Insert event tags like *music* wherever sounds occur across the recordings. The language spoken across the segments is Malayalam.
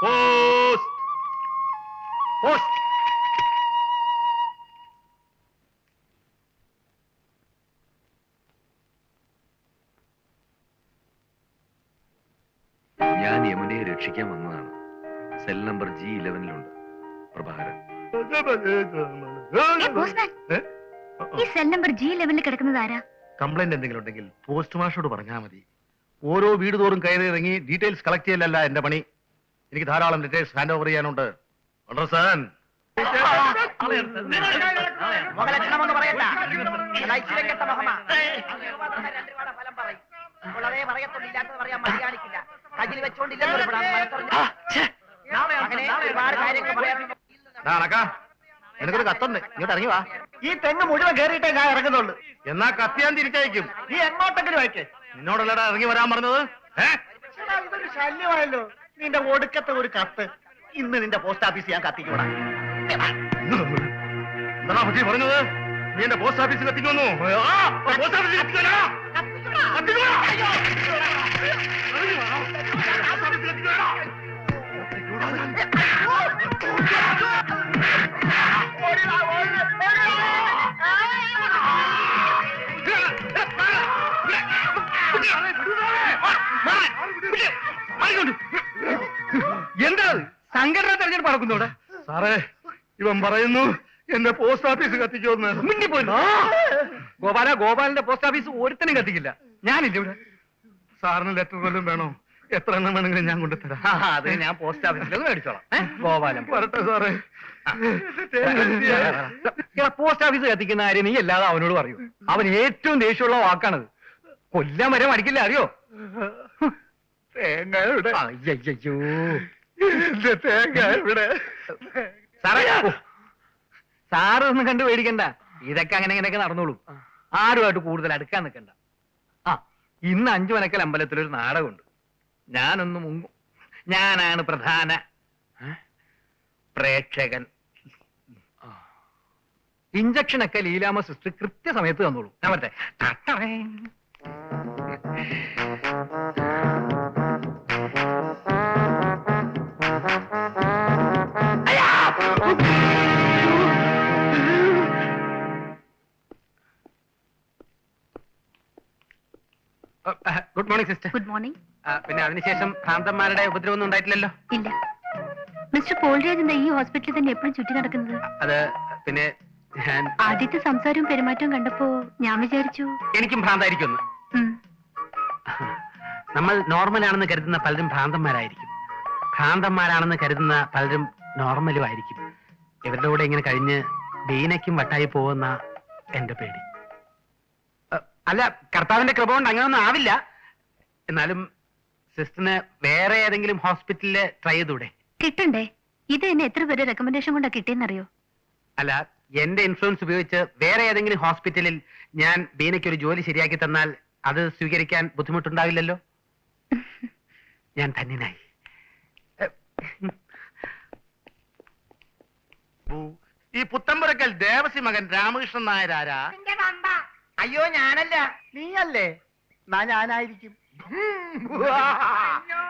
പോസ്റ്റ്. പോസ്റ്റ്. ഞാൻ യമുനയെ രക്ഷിക്കാൻ വന്നതാണ്. സെൽ നമ്പർ ജി ഇലവനിലുണ്ട്. പ്രഭാകരൻ. ഈ സെൽ നമ്പർ ജി ലെവലിൽ കിടക്കുന്നത് ആരാ? കംപ്ലൈന്റ് എന്തെങ്കിലും ഉണ്ടെങ്കിൽ പോസ്റ്റ് മാഷോട് പറഞ്ഞാൽ മതി. ഓരോ വീട് തോറും കയറി ഇറങ്ങി ഡീറ്റെയിൽസ് കളക്ട് ചെയ്യലല്ല എന്റെ പണി. എനിക്ക് ധാരാളം ഡീറ്റെയിൽസ് ഹാൻഡ് ഓവർ ചെയ്യാനുണ്ട്. അണ്ടർസ്റ്റാൻഡ്. എനിക്കൊരു കത്തുണ്ട്. ഇങ്ങോട്ട് ഇറങ്ങി വാ. ഈ തെങ്ങ് മുഴുവൻ കയറിയിട്ടേ ഞാൻ ഇറങ്ങുന്നുള്ളൂ. എന്നാ കത്തിയാൻ തിരിച്ചയക്കും. നീ എങ്ങോട്ടെങ്കിലും അയക്കേ നിന്നോടല്ലടാ ഇറങ്ങി വരാൻ പറഞ്ഞത്? ഏഹ് ഇതൊരു ശല്യമായല്ലോ. നിന്റെ ഒടുക്കത്തെ ഒരു കത്ത് ഇന്ന് നിന്റെ പോസ്റ്റ് ഓഫീസ് ഞാൻ കത്തിക്കൂടാ എന്താ പറ്റി പറഞ്ഞത് നീ എന്റെ പോസ്റ്റ് ഓഫീസിൽ എത്തിക്കുന്നു ആ, പോസ്റ്റ് ഓഫീസിൽ എത്തിക്കോടാ. എത്തിക്കോടാ. സംഘടന തെരഞ്ഞെടുപ്പ് നടക്കുന്നോടെ സാറേ ഇവൻ പറയുന്നു എന്റെ പോസ്റ്റ് ഓഫീസ് കത്തിക്കുമെന്ന്. മുന്നിപ്പോയി ഗോപാല ഗോപാലിന്റെ പോസ്റ്റ് ഓഫീസ് ഒരുത്തനും കത്തിക്കില്ല. ഞാനില്ല ഇവിടെ. സാറിന് ലെറ്റർ വല്ലതും വേണോ? എത്ര എണ്ണം വേണമെങ്കിലും ഞാൻ കൊണ്ടുത്തരാം. അത് ഞാൻ പോസ്റ്റ് ഓഫീസിൽ മേടിച്ചോളാം. ഗോപാലം വരട്ടെ സാറേ. പോസ്റ്റ് ഓഫീസ് കത്തിക്കുന്ന കാര്യം നീ അല്ലാതെ അവനോട് പറയൂ. അവൻ ഏറ്റവും ദേഷ്യമുള്ള വാക്കാണത്. കൊല്ലം വരെ മടിക്കില്ല അറിയോ? തേങ്ങ ഇവിടെ അയ്യോ തേങ്ങ ഇവിടെ. സാറേ ഓ, സാറ് ഒന്നും കണ്ടു പേടിക്കണ്ട. ഇതൊക്കെ അങ്ങനെ ഇങ്ങനെയൊക്കെ നടന്നോളൂ. ആരുമായിട്ട് കൂടുതൽ അടുക്കാൻ നിൽക്കണ്ട. ആ ഇന്ന് അഞ്ചു മണക്കൽ അമ്പലത്തിലൊരു നാടകമുണ്ട്. ഞാനൊന്ന് മുങ്ങും ഞാനാണ് പ്രധാന പ്രേക്ഷകൻ. ഇഞ്ചക്ഷനൊക്കെ ലീലാമ സിസ്റ്റർ കൃത്യസമയത്ത് തന്നോളൂ. ഞാൻ പറ്റേ മോർണിംഗ് സിസ്റ്റർ ഗുഡ് മോർണിംഗ് പിന്നെ അതിനുശേഷം ഭ്രാന്തന്മാരുടെ ഉപദ്രവമൊന്നും ഉണ്ടായിട്ടില്ലല്ലോ? ഇല്ല. മിസ്റ്റർ പോൾരാജ് എന്താ ഈ ഹോസ്പിറ്റലിൽ തന്നെ എപ്പോഴും ചുറ്റി നടക്കുന്നത്? അത് പിന്നെ ഞാൻ ആദ്യത്തെ സംസാരവും പെരുമാറ്റവും കണ്ടപ്പോ ഞാൻ വിചാരിച്ചു എനിക്കും ഭ്രാന്തായിരിക്കും നമ്മൾ നോർമൽ ആണെന്ന് കരുതുന്ന പലരും ഭ്രാന്തന്മാരായിരിക്കും. ഭ്രാന്തന്മാരാണെന്ന് കരുതുന്ന പലരും നോർമലും ആയിരിക്കും. ഇവരുടെ കൂടെ ഇങ്ങനെ കഴിഞ്ഞ് ബീനയ്ക്കും വട്ടായി പോകുന്ന എന്റെ പേടി. അല്ല കർത്താവിന്റെ കൃപ കൊണ്ട് അങ്ങനെയൊന്നും ആവില്ല. എന്നാലും സിസ്റ്ററിന് വേറെ ഏതെങ്കിലും ഹോസ്പിറ്റലിൽ ട്രൈ ചെയ്തൂടെ കിട്ടണ്ടേ. ഇത് എന്നെ എത്ര പേര് റെക്കമെൻഡേഷൻ കൊണ്ടാ കിട്ടിയെന്നറിയോ? അല്ല എന്റെ ഇൻഫ്ലുവൻസ് ഉപയോഗിച്ച് വേറെ ഏതെങ്കിലും ഹോസ്പിറ്റലിൽ ഞാൻ ബീനയ്ക്ക് ഒരു ജോലി ശരിയാക്കി തന്നാൽ അത് സ്വീകരിക്കാൻ ബുദ്ധിമുട്ടുണ്ടാവില്ലല്ലോ? *laughs* ഞാൻ ധന്യനായി. ഈ പുത്തമ്പുരക്കൽ ദേവസി മകൻ രാമകൃഷ്ണൻ നായർ ആരാ അയ്യോ ഞാനല്ല. നീയല്ലേ? എന്നാ ഞാനായിരിക്കും.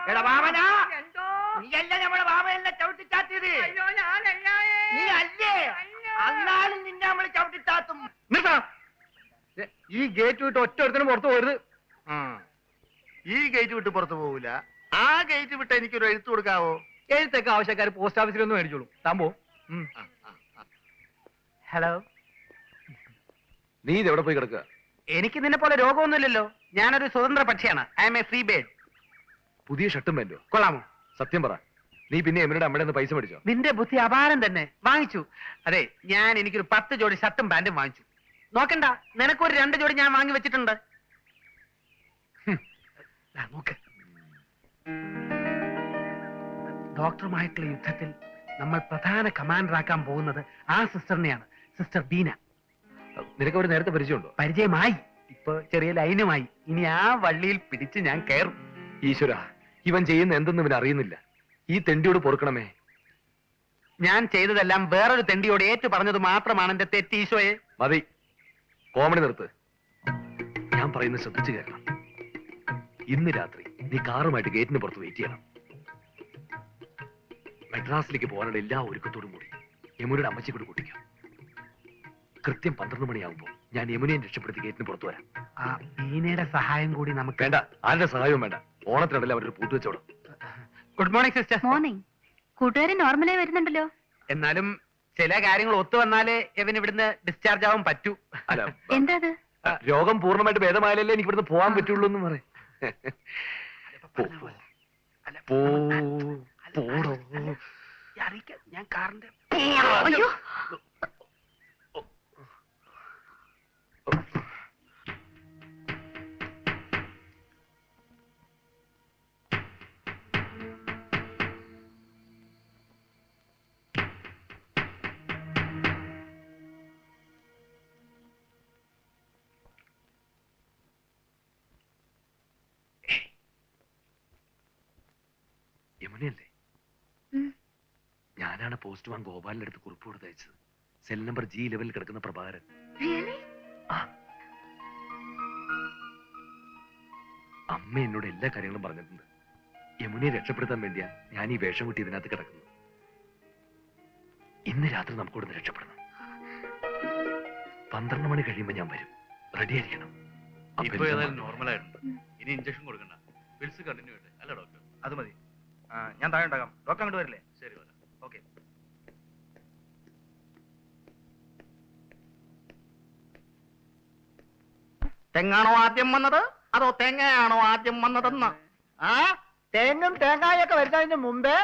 എടാ വാമനാ നീയല്ല നമ്മളെ വാമനെ ചവിട്ടിച്ചാത്തിയത്? നീ അല്ലേ അന്നാലും നിന്നെ നമ്മൾ ചവിട്ടിച്ചാത്തും. ഈ ഗേറ്റ് വിട്ട് ഒറ്റ ഒരുത്തനും പുറത്തു പോരുത് ഈ ഗേറ്റ് വിട്ട് പുറത്തു പോകൂല ആ ഗേറ്റ് വിട്ട് എനിക്കൊരു എഴുത്ത് കൊടുക്കാവോ? എഴുത്തൊക്കെ ആവശ്യക്കാർ പോസ്റ്റ് ഓഫീസിൽ ഒന്ന് മേടിച്ചോളൂ. താമ്പോ ഹലോ നീ ഇതെവിടെ പോയി കിടക്കുക? എനിക്ക് നിന്നെ പോലെ രോഗമൊന്നുമില്ലല്ലോ. ഞാനൊരു സ്വതന്ത്ര പക്ഷിയാണ്. I am a free bird പുതിയ ഷർട്ടും വേണ്ടോ കൊള്ളാമോ? സത്യം പറ. നീ പിന്നെ എമിനോട് അമ്മയുടെ നിന്ന് പൈസ മേടിച്ചോ? നിന്റെ ബുദ്ധി അപാരം തന്നെ. വാങ്ങിച്ചു. അതെ ഞാൻ എനിക്കൊരു പത്ത് ജോഡി ഷർട്ടും പാന്റും വാങ്ങിച്ചു. നോക്കണ്ട നിനക്കൊരു രണ്ട് ജോഡി ഞാൻ വാങ്ങി വെച്ചിട്ടുണ്ട്. നോക്ക്. ഡോക്ടറുമായിട്ടുള്ള യുദ്ധത്തിൽ നമ്മൾ പ്രധാന കമാൻഡർ ആക്കാൻ പോകുന്നത് ആ സിസ്റ്ററിനെയാണ് സിസ്റ്റർ ബീന. നിനക്ക് ഒരു നേരത്തെ പരിചയമുണ്ടോ? പരിചയമായി. ഇപ്പൊ ചെറിയ ലൈനുമായി. ഇനി ആ വള്ളിയിൽ പിടിച്ച് ഞാൻ കയറും. ഈശ്വര ഇവൻ ചെയ്യുന്ന എന്തെന്ന് ഇവൻ അറിയുന്നില്ല. ഈ തെണ്ടിയോട് പൊറുക്കണമേ. ഞാൻ ചെയ്തതെല്ലാം വേറൊരു തെണ്ടിയോട് ഏറ്റു പറഞ്ഞത് മാത്രമാണ് എന്റെ തെറ്റ് ഈശോയെ. മതി. കോമഡി നിർത്ത്. ഞാൻ പറയുന്നത് ശ്രദ്ധിച്ചു കേൾക്കണം. ഇന്ന് രാത്രി നീ കാറുമായിട്ട് ഗേറ്റിന് പുറത്ത് വെയിറ്റ് ചെയ്യണം. മെഡ്രാസിലേക്ക് പോകാനുള്ള എല്ലാ ഒരുക്കത്തോടും കൂടി യമുനയുടെ അമ്മച്ചി കൂടി കൂട്ടിക്കാം. കൃത്യം പന്ത്രണ്ട് മണിയാകുമ്പോൾ ഞാൻ യമുനയെ രക്ഷപ്പെടുത്തി ഗേറ്റിന് പുറത്തു വരാം. ആ മീനയുടെ സഹായം കൂടി നമുക്ക് വേണ്ട ആരുടെ സഹായവും വേണ്ട. ഓണത്തിനിടയിൽ അവരൊരു പൂട്ട് വെച്ചോടും ഗുഡ് മോർണിംഗ് സിസ്റ്റർ മോർണിംഗ് കൂട്ടുകാരൻ നോർമലായി വരുന്നുണ്ടല്ലോ. എന്നാലും ചില കാര്യങ്ങൾ ഒത്തു വന്നാലേ ഇവൻ ഇവിടുന്ന് ഡിസ്ചാർജ് ആവാൻ പറ്റൂ. അല്ല എന്താ അത്? രോഗം പൂർണമായിട്ട് ഭേദമായാലല്ലേ എനിക്ക് ഇവിടുന്ന് പോവാൻ പറ്റുള്ളൂ എന്ന് പറയും. പോ പോടോ. അറിയിക്കാം ഞാൻ കാറിന്റെ അയ്യോ. യമുനയല്ലേ ഞാനാണ് പോസ്റ്റ് മാൻ ഗോപാലിന്റെ അടുത്ത് കുറിപ്പ് കൊടുത്തയച്ചത്. സെൽ നമ്പർ ജി ലെവലിൽ കിടക്കുന്ന പ്രഭാകരൻ? അമ്മ എന്നോട് എല്ലാ കാര്യങ്ങളും പറഞ്ഞിട്ടുണ്ട്. യമുനയെ രക്ഷപ്പെടുത്താൻ വേണ്ടിയാ ഞാൻ ഈ വേഷം കൂട്ടി ഇതിനകത്ത് കിടക്കുന്നത്. ഇന്ന് രാത്രി നമുക്ക് ഇവിടുന്ന് രക്ഷപ്പെടണം. പന്ത്രണ്ട് മണി കഴിയുമ്പോ ഞാൻ വരും. റെഡി ആയിരിക്കണം. ഇപ്പൊ ഏതായാലും നോർമൽ ആയിട്ടുണ്ട്. ഇനി ഇഞ്ചക്ഷൻ കൊടുക്കണ്ട. പിൽസ് കണ്ടിന്യൂ ചെയ്യട്ടെ. അല്ല ഡോക്ടർ അത് മതി. ഞാൻ താഴെ ഉണ്ടാകാം ഡോക്ടർ അങ്ങോട്ട് വരില്ലേ? ശരി വരാം. ഓക്കെ. തെങ്ങാണോ ആദ്യം വന്നത്? അതോ തേങ്ങയാണോ ആദ്യം വന്നതെന്ന്? ആ? തേങ്ങും തേങ്ങായൊക്കെ വരുന്നതിന് മുമ്പേ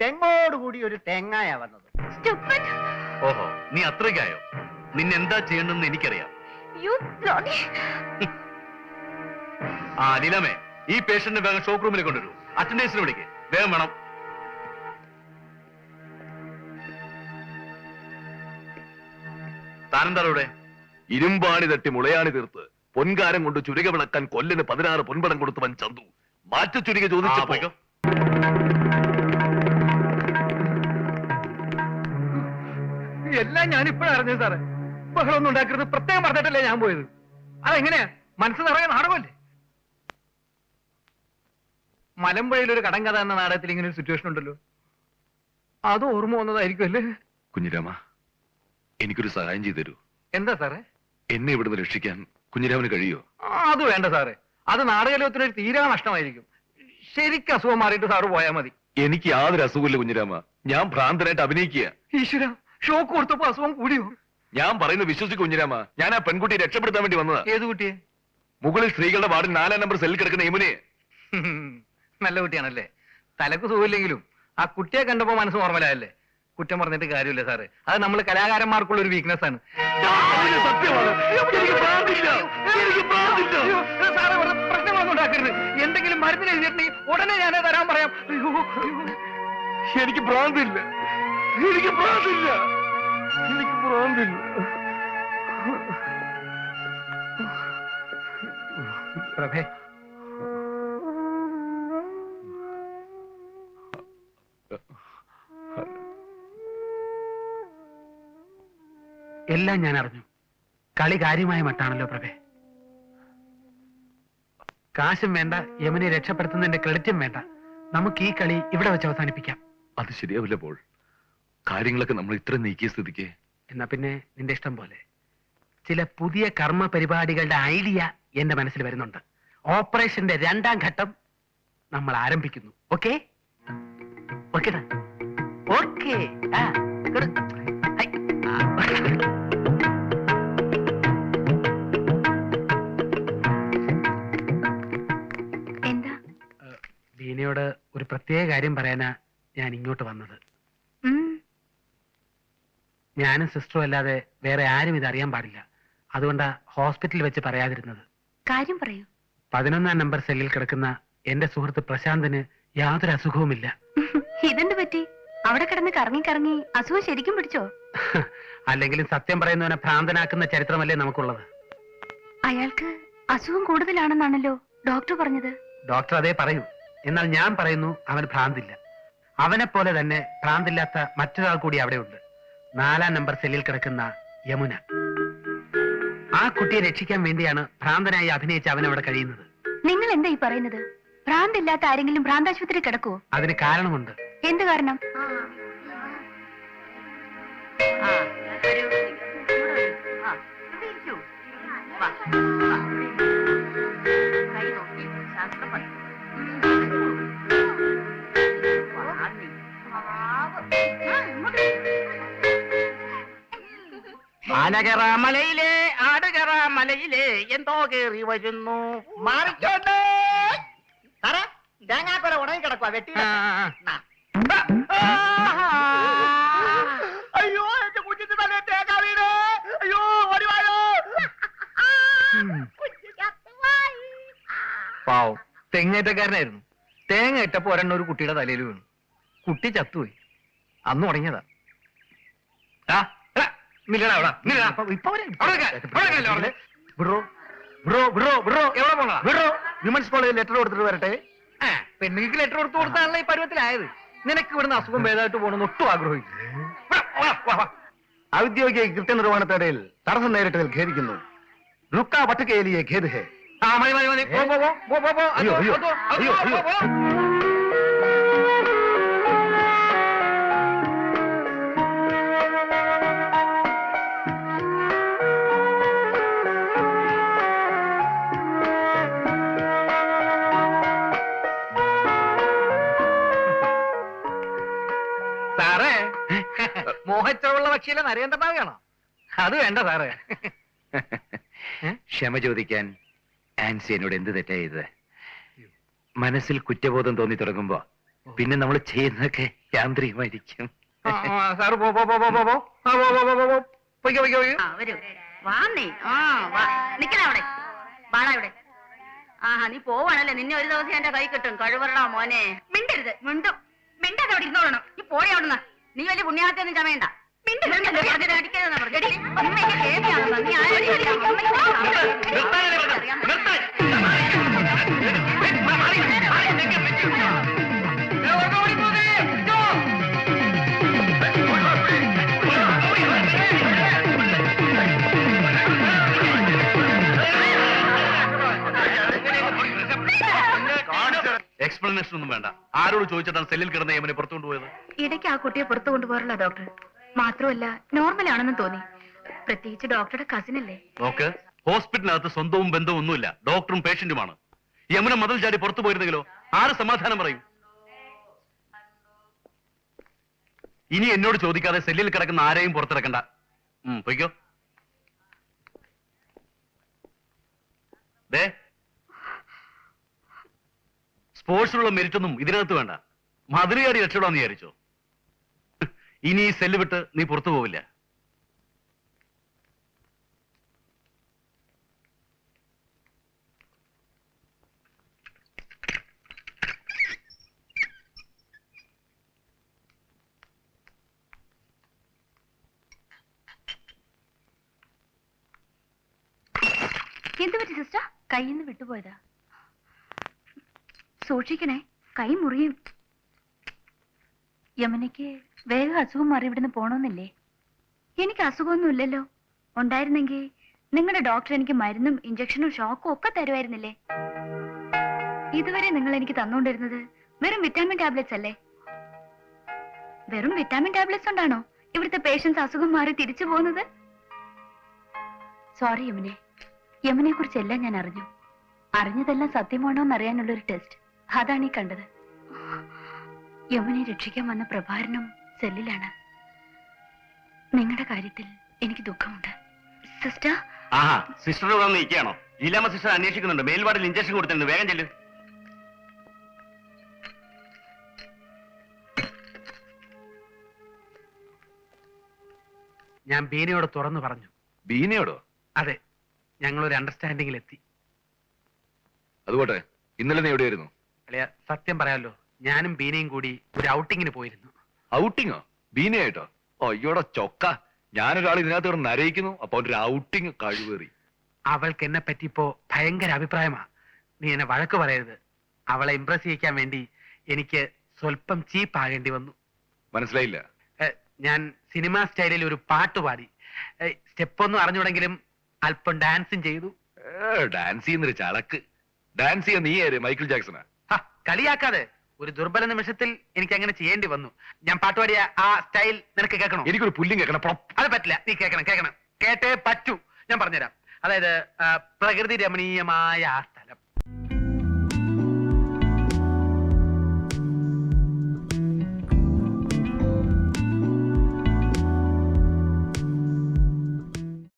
തെങ്ങോട് കൂടി ഒരു തേങ്ങായ വന്നത്. ഓഹോ നീ അത്രയ്ക്കായോ? നിന്നെന്താ ചെയ്യണമെന്ന് എനിക്കറിയാം. ആ ലീലമേ ഈ പേഷ്യന്റിനെ വേഗം ഷോക്ക് റൂമിൽ കൊണ്ടുവരൂ. അറ്റൻഡേഴ്സിനെ വിളിക്ക്. വേഗം വേണം. താനെന്താ ഇരുമ്പാണി തട്ടി മുളയാണി തീർത്ത് പൊൻകാരം കൊണ്ട് ചുരുക വിളക്കാൻ കൊല്ലന് പതിനാറ് പൊൻപടം കൊടുത്തവൻ ചന്തു. മാറ്റ ചുരുക ചോദിച്ചപ്പോ. എല്ലാം ഞാൻ അറിഞ്ഞത് അറിഞ്ഞു സാറേ. ബഹളൊന്നും ഉണ്ടാക്കരുത്. പ്രത്യേകം പറഞ്ഞിട്ടല്ലേ ഞാൻ പോയത്. അതെങ്ങനെയാ? മനസ്സ് നിറയെ നാടകമല്ലേ? മലമ്പുഴയിൽ ഒരു കടം കഥ എന്ന നാടകത്തിൽ ഇങ്ങനെ ഒരു സിറ്റുവേഷൻ ഉണ്ടല്ലോ. അത് ഓർമ്മ വന്നതായിരിക്കും അല്ലേ? കുഞ്ഞിരാമ എനിക്കൊരു സഹായം ചെയ്തു തരൂ. എന്താ സാറേ? എന്നെ ഇവിടുന്ന് രക്ഷിക്കാൻ കുഞ്ഞിരാമന് കഴിയോ? അത് വേണ്ട സാറേ. അത് നാടകലോകത്തിന് ഒരു തീരാ നഷ്ടമായിരിക്കും. ശരിക്കും അസുഖം മാറിയിട്ട് സാറ് പോയാൽ മതി. എനിക്ക് യാതൊരു അസുഖമില്ല കുഞ്ഞിരാമ. ഞാൻ ഭ്രാന്തനായിട്ട് അഭിനയിക്കുക. ഈശ്വര ഷോക്ക് കൊടുത്തപ്പോ അസുഖം കൂടിയോ? ഞാൻ പറയുന്നത് വിശ്വസിക്കും കുഞ്ഞിരാമ. ഞാൻ ആ പെൺകുട്ടിയെ രക്ഷപ്പെടുത്താൻ വേണ്ടി വന്നതാ. ഏത് കുട്ടിയെ? മുകളിൽ സ്ത്രീകളുടെ വാർഡിൽ നാലാം നമ്പർ സെല്ലിൽ കിടക്കുന്ന യമുനയെ. നല്ല കുട്ടിയാണല്ലേ? തലക്ക് സുഖമില്ലെങ്കിലും ആ കുട്ടിയെ കണ്ടപ്പോ മനസ്സ് ഓർമ്മലായല്ലേ കുറ്റം പറഞ്ഞിട്ട് കാര്യമില്ല സാറ്. അത് നമ്മൾ കലാകാരന്മാർക്കുള്ള ഒരു വീക്ക്നെസ് ആണ് സാറേ പ്രശ്നങ്ങളൊന്നും ഉണ്ടാക്കരുത്. എന്തെങ്കിലും മരുന്നിന് എഴുതിയിട്ടുണ്ടെങ്കിൽ ഉടനെ ഞാൻ തരാൻ പറയാം. എനിക്ക് ഭ്രാന്തില്ല എനിക്ക് ഭ്രാന്തില്ല എനിക്ക് ഭ്രാന്തില്ല പ്രഭേ എല്ലാം ഞാൻ അറിഞ്ഞു. കളി കാര്യമായ മട്ടാണല്ലോ പ്രഭേ. കാശും വേണ്ട യമനെ രക്ഷപ്പെടുത്തുന്നതിന്റെ ക്രെഡിറ്റും വേണ്ട. നമുക്ക് ഈ കളി ഇവിടെ വെച്ച് അവസാനിപ്പിക്കാം. അത് ശരിയാവില്ല പോൾ. കാര്യങ്ങളൊക്കെ നമ്മൾ ഇത്ര നീക്കിയ സ്ഥിതിക്ക്. എന്നാ പിന്നെ നിന്റെ ഇഷ്ടം പോലെ. ചില പുതിയ കർമ്മ പരിപാടികളുടെ ഐഡിയ എന്റെ മനസ്സിൽ വരുന്നുണ്ട്. ഓപ്പറേഷന്റെ രണ്ടാം ഘട്ടം നമ്മൾ ആരംഭിക്കുന്നു. ഓക്കെ? Okay okay. എന്താ പ്രത്യേക കാര്യം പറയാനാ ഞാൻ ഇങ്ങോട്ട് വന്നത്. ഞാനും സിസ്റ്ററും അല്ലാതെ വേറെ ആരും ഇത് അറിയാൻ പാടില്ല. അതുകൊണ്ടാ ഹോസ്പിറ്റലിൽ വെച്ച് പറയാതിരുന്നത്. കാര്യം പറയൂ. പതിനൊന്നാം നമ്പർ സെല്ലിൽ കിടക്കുന്ന എന്റെ സുഹൃത്ത് പ്രശാന്തിന് യാതൊരു അസുഖവുമില്ല. *laughs* ഇതെന്ത് പറ്റി? അവിടെ കിടന്ന് കറങ്ങി കറങ്ങി അസുഖം ശരിക്കും പിടിച്ചോ? *laughs* അല്ലെങ്കിലും സത്യം പറയുന്നവനെ ഭ്രാന്തനാക്കുന്ന ചരിത്രമല്ലേ നമുക്കുള്ളത്. അയാൾക്ക് അസുഖം കൂടുതലാണെന്നാണല്ലോ ഡോക്ടർ പറഞ്ഞത്. ഡോക്ടർ അതേ പറയൂ. എന്നാൽ ഞാൻ പറയുന്നു അവൻ ഭ്രാന്തില്ല. അവനെ പോലെ തന്നെ ഭ്രാന്തില്ലാത്ത മറ്റൊരാൾ കൂടി അവിടെയുണ്ട്. നാലാം നമ്പർ സെല്ലിൽ കിടക്കുന്ന യമുന. ആ കുട്ടിയെ രക്ഷിക്കാൻ വേണ്ടിയാണ് ഭ്രാന്തനായി അഭിനയിച്ച് അവൻ അവിടെ കഴിയുന്നത്. നിങ്ങൾ എന്താ ഈ പറയുന്നത്? ഭ്രാന്തില്ലാത്ത ആരെങ്കിലും ഭ്രാന്താശുപത്രി കിടക്കുവോ? അതിന് കാരണമുണ്ട്. എന്ത് കാരണം? ആ. ആനകറ മലയിലെ ആടുകറ മലയിലെ എന്തോ കേറി വരുന്നു. മാറിക്കോട്ടെ. തേങ്ങാക്കൊല ഉണങ്ങി കിടക്കുക വെട്ടി അയ്യോ എന്റെ കുഞ്ഞിന്റെ തലേ തേങ്ങ വീട് അയ്യോ ഓടിവായോ പാവം. തെങ്ങേറ്റക്കാരനായിരുന്നു. തേങ്ങ ഇട്ടപ്പോ ഒരെണ്ണ ഒരു കുട്ടിയുടെ തലയിൽ വീണു. കുട്ടി ചത്തുപോയി. അന്ന് ഉടങ്ങിയതാ ആ, എവിടെ വിമൻസ് കോളേജിൽ ലെറ്റർ കൊടുത്തിട്ട് വരട്ടെ. പെണ്ണുങ്ങൾക്ക് ലെറ്റർ കൊടുത്തു കൊടുത്താണല്ലോ ഈ പരുവത്തിലായത്. നിനക്ക് ഇവിടുന്ന് അസുഖം ഭേദമായിട്ട് പോകണമെന്ന് ഒട്ടും ആഗ്രഹിക്കും ഔദ്യോഗിക കൃത്യനിർവഹണത്തിനിടയിൽ തടസ്സം നേരിട്ടതിൽ ഖേദിക്കുന്നു. ലുക്ക വട്ടുകേലിയെ ഖേദ് ഹേ. ആ മതി മതി മതി. പോ പോ പോ പോ പോ. പോ. സാറേ മോഹച്ചുള്ള പക്ഷിയിലെ ഭാവിയാണോ അത് വേണ്ട സാറേ. *laughs* ക്ഷമ ചോദിക്കാൻ ആൻസി എന്നോട് എന്ത് തെറ്റാ ചെയ്തത്? മനസ്സിൽ കുറ്റബോധം തോന്നി തുടങ്ങുമ്പോ പിന്നെ നമ്മൾ ചെയ്യുന്നതൊക്കെ യാന്ത്രികമായിരിക്കും. സാറ് പോ പോ പോ പോ പോ പോ. പൊയ്ക്കോ പൊയ്ക്കോ പൊയ്ക്കോ. വരൂ. വാന്നേ ആ വാ. നിക്കണ അവിടെ. വാടാ ഇവിടെ. ആഹാ നീ പോവാണല്ലേ? നിന്നെ ഒരു ദിവസം എന്റെ കൈ കിട്ടും. കഴിവറടാ മോനെ. മിണ്ടരുത്. മിണ്ടും മിണ്ടാതെ അവിടെ ഇരുന്നോളണം നീ പോടി അവിടുന്ന് നീ വലിയ പുണ്യാഹത്തൊന്നും ചമയണ്ട അടിക്കരുതെന്നാ പറഞ്ഞു അമ്മയ്ക്ക് കേൾവിയാണെന്ന് നീ ആരോടും എക്സ്പ്ലനേഷൻ ഒന്നും വേണ്ട. ആരോട് ചോദിച്ചിട്ടാണ് സെല്ലിൽ കിടന്ന യമനെ പുറത്തു കൊണ്ടുപോയത് ഇടയ്ക്ക് ആ കുട്ടിയെ പുറത്തു കൊണ്ടുപോകാറില്ല ഡോക്ടർ. മാത്രമല്ല നോർമൽ ആണെന്ന് തോന്നി. പ്രത്യേകിച്ച് ഡോക്ടറുടെ കസിൻ അല്ലേ? നോക്ക് ഹോസ്പിറ്റലിനകത്ത് സ്വന്തവും ബന്ധവും ഒന്നുമില്ല. ഡോക്ടറും പേഷ്യന്റുമാണ് യമുന മതിൽ ചാടി പുറത്തു പോയിരുന്നെങ്കിലോ? ആര് സമാധാനം പറയും? ഇനി എന്നോട് ചോദിക്കാതെ സെല്ലിൽ കിടക്കുന്ന ആരെയും പുറത്തിറക്കണ്ട. പൊയ്ക്കോ. ദേ സ്പോർട്സിലുള്ള മെരിറ്റ് ഒന്നും ഇതിനകത്ത് വേണ്ട. മതിലുകാരി രക്ഷപ്പെടാന്ന് വിചാരിച്ചോ. ഇനി ഈ സെല്ല് വിട്ട് നീ പുറത്തു പോവില്ല. എന്ത് പറ്റി സിസ്റ്റർ കയ്യിൽ നിന്ന് വിട്ടുപോയതാ? സൂക്ഷിക്കണേ. കൈ മുറിയും. യമുനയ്ക്ക് വേഗം അസുഖം മാറി ഇവിടുന്ന് പോണമെന്നില്ലേ എനിക്ക് അസുഖമൊന്നുമില്ലല്ലോ. ഉണ്ടായിരുന്നെങ്കിൽ നിങ്ങളുടെ ഡോക്ടർ എനിക്ക് മരുന്നും ഇഞ്ചക്ഷനും ഷോക്കും ഒക്കെ തരുമായിരുന്നില്ലേ? ഇതുവരെ നിങ്ങൾ എനിക്ക് തന്നുകൊണ്ടിരുന്നത് വെറും വിറ്റാമിൻ ടാബ്ലറ്റ്സ് അല്ലേ? വെറും വിറ്റാമിൻ ടാബ്ലറ്റ്സ് കൊണ്ടാണോ ഇവിടുത്തെ പേഷ്യൻസ് അസുഖം മാറി തിരിച്ചു പോകുന്നത്? സോറി യമുനെ. യമുനെ കുറിച്ചെല്ലാം ഞാൻ അറിഞ്ഞു. അറിഞ്ഞതെല്ലാം സത്യമാണോ എന്നറിയാനുള്ള ഒരു ടെസ്റ്റ്. അതാണ് ഈ കണ്ടത്. യമുനെ രക്ഷിക്കാൻ വന്ന പ്രഭാരനും സെല്ലിലാണ്. നിങ്ങളുടെ കാര്യത്തിൽ എനിക്ക് ദുഃഖമുണ്ട്. സിസ്റ്റർ? ആഹാ സിസ്റ്റർ ഇവിടെ വന്ന് നിൽക്കുകയാണോ ലീലാമ്മ സിസ്റ്റർ അന്വേഷിക്കുന്നുണ്ട്. മേൽവാർഡിൽ ഇഞ്ചക്ഷൻ കൊടുത്തിരുന്നു വേഗം ചെല്ലു. ഞാൻ ബീനയോട് തുറന്നു പറഞ്ഞു. ബീനയോടോ? അതെ. ഞങ്ങൾ ഒരു അണ്ടർസ്റ്റാൻഡിംഗിൽ എത്തി. അതുപോട്ടെ. ഇന്നലെ നീ എവിടെയായിരുന്നു? അളിയ സത്യം പറയാലോ ഞാനും ബീനയും കൂടി ഒരു ഔട്ടിങ്ങിന് പോയിരുന്നു. ഔട്ടിങ്ങോ? ബീനയായിട്ടോ? അയ്യോടെ ചൊക്ക. ഞാനൊരാൾ ഇതിനകത്ത് ഇവിടെ നരയിക്കുന്നു അപ്പൊ ഒരു ഔട്ടിങ് കഴിവേറി. അവൾക്ക് എന്നെ പറ്റി ഇപ്പോ ഭയങ്കര അഭിപ്രായമാ. നീ എന്നെ വഴക്ക് പറയരുത്. അവളെ ഇംപ്രസ് ചെയ്യിക്കാൻ വേണ്ടി എനിക്ക് സ്വല്പം ചീപ്പ് ആകേണ്ടി വന്നു. മനസ്സിലായില്ല? ഞാൻ സിനിമ സ്റ്റൈലിൽ ഒരു പാട്ട് പാടി. സ്റ്റെപ്പ് ഒന്നും അറിഞ്ഞുടെങ്കിലും അല്പം ഡാൻസും ചെയ്തു. ഡാൻസ് ചെയ്യുന്നൊരു ചളക്ക്. ഡാൻസ് ചെയ്യാൻ നീ ആര് മൈക്കിൾ ജാക്സനാ ഹ, കളിയാക്കാതെ ഒരു ദുർബല നിമിഷത്തിൽ എനിക്ക് അങ്ങനെ ചെയ്യേണ്ടി വന്നു. ഞാൻ പാട്ടുപാടിയ ആ സ്റ്റൈൽ നിനക്ക് കേൾക്കണോ? എനിക്കൊരു പുല്ലും കേൾക്കണം. അത് പറ്റില്ല നീ കേൾക്കണം കേൾക്കണം. കേട്ടേ പറ്റൂ. ഞാൻ പറഞ്ഞുതരാം. അതായത് പ്രകൃതി രമണീയമായ ആ